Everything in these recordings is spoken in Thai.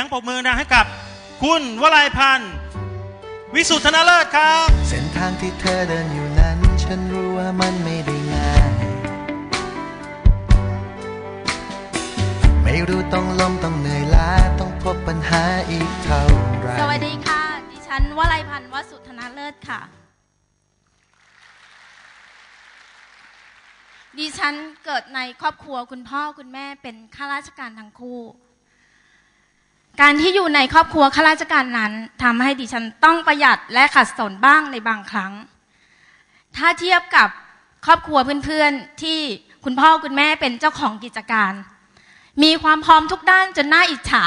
ยงปรบมือดังให้กับ คุณวลัยพันธ์วิสุทธนเลิศครับ เส้นทางที่เธอเดินอยู่นั้น ฉันรู้ว่ามันไม่ได้ง่าย ไม่รู้ต้องล้มต้องเหนื่อยล้าต้องพบปัญหาอีกเท่าไหรสวัสดีค่ะ ดิฉันวลัยพันธ์วสุธนาเลิศค่ะ ดิฉันเกิดในครอบครัวคุณพ่อคุณแม่เป็นข้าราชการทั้งคู่ การที่อยู่ในครอบครัวข้าราชการนั้นทำให้ดิฉันต้องประหยัดและขัดสนบ้างในบางครั้ง ถ้าเทียบกับครอบครัวเพื่อนๆที่คุณพ่อคุณแม่เป็นเจ้าของกิจการ มีความพร้อมทุกด้านจนน่าอิจฉา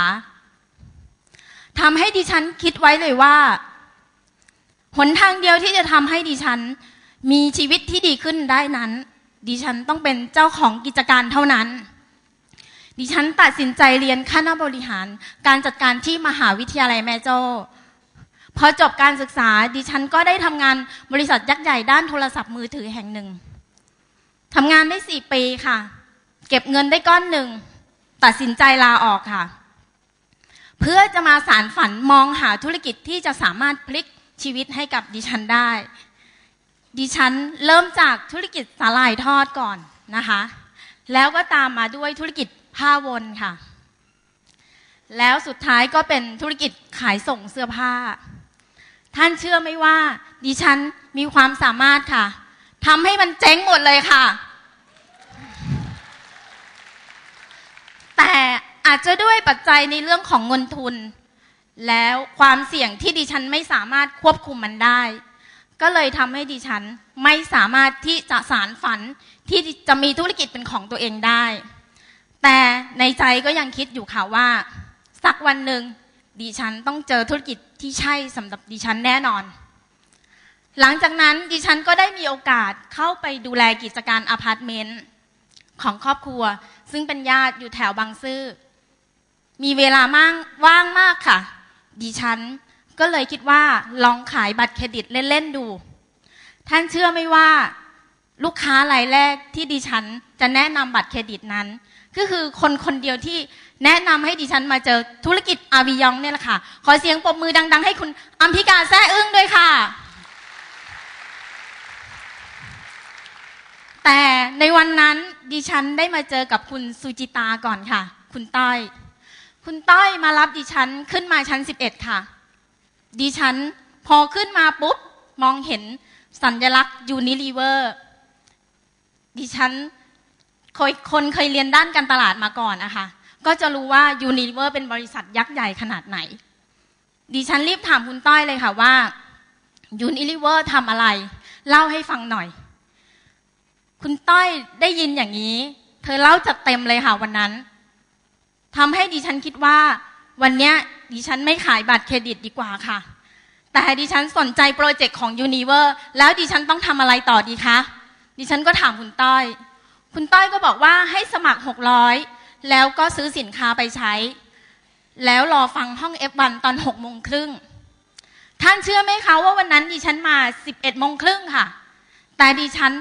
ทำให้ดิฉันคิดไว้เลยว่า หนทางเดียวที่จะทำให้ดิฉัน มีชีวิตที่ดีขึ้นได้นั้น ดิฉันต้องเป็นเจ้าของกิจการเท่านั้น ดิฉันตัดสินใจเรียนคณะบริหาร การจัดการที่มหาวิทยาลัยแม่โจ้พอจบการศึกษาดิฉันก็ได้ทำงานบริษัทยักษ์ใหญ่ด้านโทรศัพท์มือถือแห่งหนึ่งทำงานได้สี่ปีค่ะ เก็บเงินได้ก้อนหนึ่ง ตัดสินใจลาออกค่ะ เพื่อจะมาสารฝันมองหาธุรกิจที่จะสามารถพลิกชีวิตให้กับดิฉันได้ ดิฉันเริ่มจากธุรกิจสาหร่ายทอดก่อนนะคะ แล้วก็ตามมาด้วยธุรกิจ ผ้าวนค่ะ แล้วสุดท้ายก็เป็นธุรกิจขายส่งเสื้อผ้า ท่านเชื่อไหมว่า ดิฉันมีความสามารถค่ะทำให้มันเจ๊งหมดเลยค่ะ แต่อาจจะด้วยปัจจัยในเรื่องของเงินทุน แล้วความเสี่ยงที่ดิฉันไม่สามารถควบคุมมันได้ ก็เลยทำให้ดิฉันไม่สามารถที่จะสารฝันที่จะมีธุรกิจเป็นของตัวเองได้ แต่ในใจก็ยังคิดอยู่ค่ะว่า สักวันหนึ่งดิฉันต้องเจอธุรกิจที่ใช่สำหรับดิฉันแน่นอน หลังจากนั้นดิฉันก็ได้มีโอกาสเข้าไปดูแลกิจการอพาร์ตเมนต์ของครอบครัว ซึ่งเป็นญาติอยู่แถวบางซื่อ มีเวลามั่งว่างมากค่ะ ดิฉันก็เลยคิดว่าลองขายบัตรเครดิตเล่น ๆ ดู ท่านเชื่อไหมว่าลูกค้ารายแรกที่ดิฉันจะแนะนำบัตรเครดิตนั้น ก็คือคนคนเดียวที่แนะนำให้ดิฉันมาเจอธุรกิจอาวิยองเนี่ยแหละค่ะ ขอเสียงปรบมือดัง ๆ ให้คุณอัมพิกาแซ่อึ้งด้วยค่ะ แต่ในวันนั้นดิฉันได้มาเจอกับคุณสุจิตาก่อนค่ะ คุณต้อย คุณต้อยมารับดิฉันขึ้นมาชั้น 11 ค่ะ ดิฉันพอขึ้นมาปุ๊บมองเห็นสัญลักษณ์ยูนิลีเวอร์ดิฉัน เคยคนเคยเรียนด้านการตลาดมาก่อนนะคะ ก็จะรู้ว่ายูนิเวอร์เป็นบริษัทยักษ์ใหญ่ขนาดไหน ดิฉันรีบถามคุณต้อยเลยค่ะว่ายูนิเวอร์ทำอะไร เล่าให้ฟังหน่อย คุณต้อยได้ยินอย่างนี้ เธอเล่าจัดเต็มเลยค่ะวันนั้นทำให้ดิฉันคิดว่า วันนี้ดิฉันไม่ขายบัตรเครดิตดีกว่าค่ะ แต่ดิฉันสนใจโปรเจกต์ของยูนิเวอร์แล้วดิฉันต้องทำอะไรต่อดีคะดิฉันก็ถามคุณต้อย คุณต้อยก็บอกว่าให้สมัคร 600 แล้วก็ซื้อสินค้าไปใช้ แล้วรอฟังห้อง F1 ตอน6โมงครึ่งท่านเชื่อไหมคะว่าวันนั้นดิฉันมา 11โมงครึ่งค่ะ แต่ดิฉัน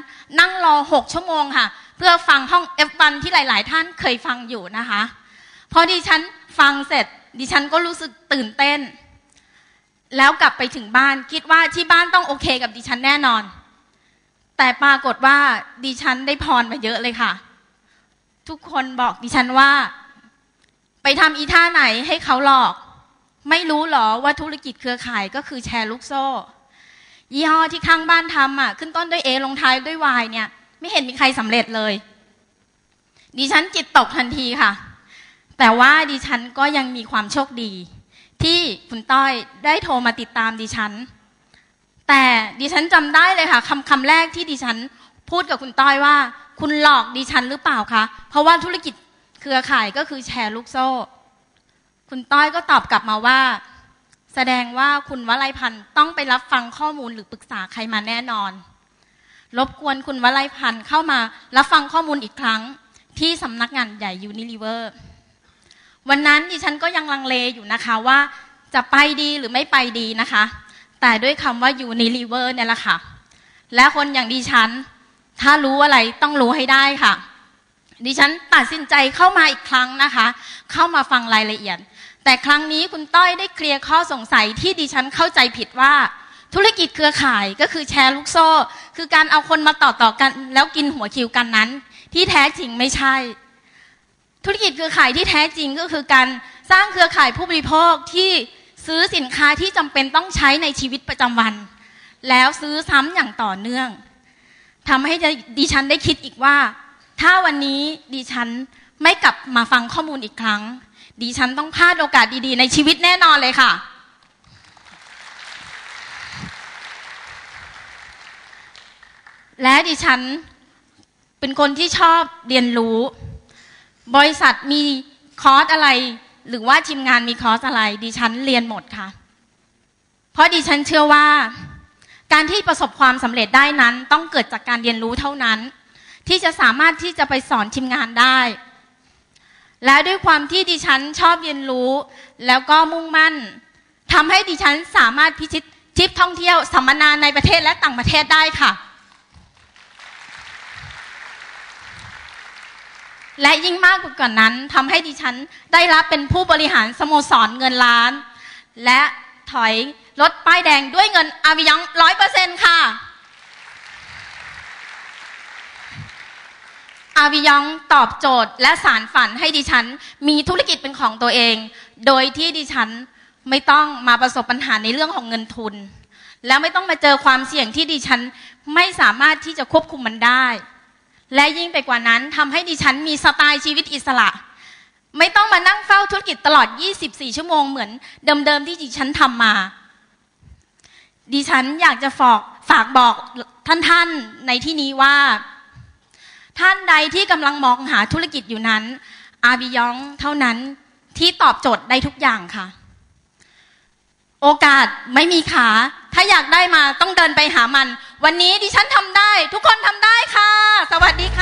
นั่งรอ 6 ชั่วโมงค่ะ เพื่อฟังห้อง F1 ที่หลาย ๆ ท่านเคยฟังอยู่นะคะ พอดิฉันฟังเสร็จ ดิฉันก็รู้สึกตื่นเต้น แล้วกลับไปถึงบ้านคิดว่าที่บ้านต้องโอเคกับดิฉันแน่นอน แต่ปรากฏว่าดิฉันได้พรมาเยอะเลยค่ะ ทุกคนบอกดิฉันว่า ไปทำอีท่าไหนให้เขาหลอก ไม่รู้หรอว่าธุรกิจเครือข่ายก็คือแชร์ลูกโซ่ ยี่ห้อที่ข้างบ้านทำอะ ขึ้นต้นด้วยเอลงท้ายด้วยวายเนี่ย ไม่เห็นมีใครสำเร็จเลย ดิฉันจิตตกทันทีค่ะ แต่ว่าดิฉันก็ยังมีความโชคดี ที่คุณต้อยได้โทรมาติดตามดิฉัน แต่ดิฉันจำได้เลยค่ะคำคำแรกที่ดิฉันพูดกับคุณต้อยว่า คุณหลอกดิฉันหรือเปล่าคะเพราะว่าธุรกิจเครือข่ายก็คือแชร์ลูกโซ่ คุณต้อยก็ตอบกลับมาว่า แสดงว่าคุณวลัยพันธ์ต้องไปรับฟังข้อมูลหรือปรึกษาใครมาแน่นอน รบกวนคุณวลัยพันธ์เข้ามารับฟังข้อมูลอีกครั้ง ที่สำนักงานใหญ่ยูนิลิเวอร์วันนั้นดิฉันก็ยังลังเลอยู่นะคะว่าจะไปดีหรือไม่ไปดีนะคะ แต่ด้วยคำว่ายูนิลิเวอร์เนี่ยแหละค่ะ และคนอย่างดิฉัน ถ้ารู้อะไรต้องรู้ให้ได้ค่ะ ดิฉันตัดสินใจเข้ามาอีกครั้งนะคะ เข้ามาฟังรายละเอียด แต่ครั้งนี้คุณต้อยได้เคลียร์ข้อสงสัยที่ดิฉันเข้าใจผิดว่า ธุรกิจเครือข่ายก็คือแชร์ลูกโซ่ คือการเอาคนมาต่อต่อกัน แล้วกินหัวคิวกันนั้น ที่แท้จริงไม่ใช่ ธุรกิจเครือข่ายที่แท้จริงก็คือการสร้างเครือข่ายผู้บริโภคที่ ซื้อสินค้าที่จำเป็นต้องใช้ในชีวิตประจำวัน แล้วซื้อซ้ำอย่างต่อเนื่องทำให้ดิฉันได้คิดอีกว่า ถ้าวันนี้ดิฉันไม่กลับมาฟังข้อมูลอีกครั้ง ดิฉันต้องพลาดโอกาสดีๆ ในชีวิตแน่นอนเลยค่ะ และดิฉันเป็นคนที่ชอบเรียนรู้ บริษัทมีคอร์สอะไร หรือว่าทีมงานมีคอร์สอะไร ดิฉันเรียนหมดค่ะ เพราะดิฉันเชื่อว่า การที่ประสบความสำเร็จได้นั้น ต้องเกิดจากการเรียนรู้เท่านั้น ที่จะสามารถที่จะไปสอนทีมงานได้ และด้วยความที่ดิฉันชอบเรียนรู้ แล้วก็มุ่งมั่นทำให้ดิฉันสามารถพิชิตทริปท่องเที่ยวสัมมนาในประเทศและต่างประเทศได้ค่ะ และยิ่งมากกว่านั้นทำให้ดิฉันได้รับเป็นผู้บริหารสโมสรเงินล้าน และถอยรถป้ายแดงด้วยเงินอาวิยองร้อยเปอร์เซ็นค่ะ อาวิยองตอบโจทย์และสารฝันให้ดิฉันมีธุรกิจเป็นของตัวเอง โดยที่ดิฉันไม่ต้องมาประสบปัญหาในเรื่องของเงินทุน แล้วไม่ต้องมาเจอความเสี่ยงที่ดิฉันไม่สามารถที่จะควบคุมมันได้ และยิ่งไปกว่านั้นทำให้ดิฉันมีสไตล์ชีวิตอิสระ ไม่ต้องมานั่งเฝ้าธุรกิจตลอด 24 ชั่วโมงเหมือนเดิมๆที่ดิฉันทำมา ดิฉันอยากจะฝากฝากบอกท่านๆในที่นี้ว่า ท่านใดที่กำลังมองหาธุรกิจอยู่นั้น อาบิยองเท่านั้นที่ตอบโจทย์ได้ทุกอย่างค่ะ โอกาสไม่มีขา ถ้าอยากได้มาต้องเดินไปหามัน วันนี้ดิฉันทำได้ ทุกคนทำได้ค่ะ สวัสดีค่ะ